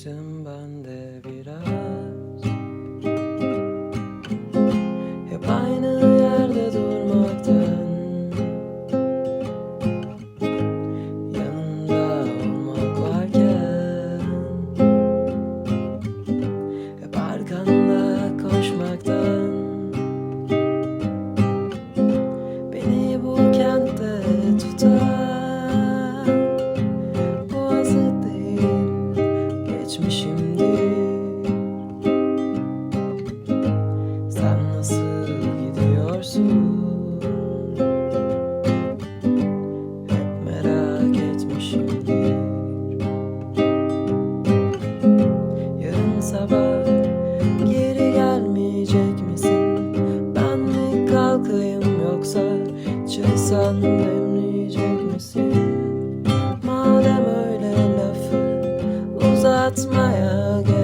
De geçmişimdir Sen nasıl gidiyorsun? Hep merak etmişimdir Yarın sabah geri gelmeyecek misin? Ben mi kalkayım yoksa çay? that's my again.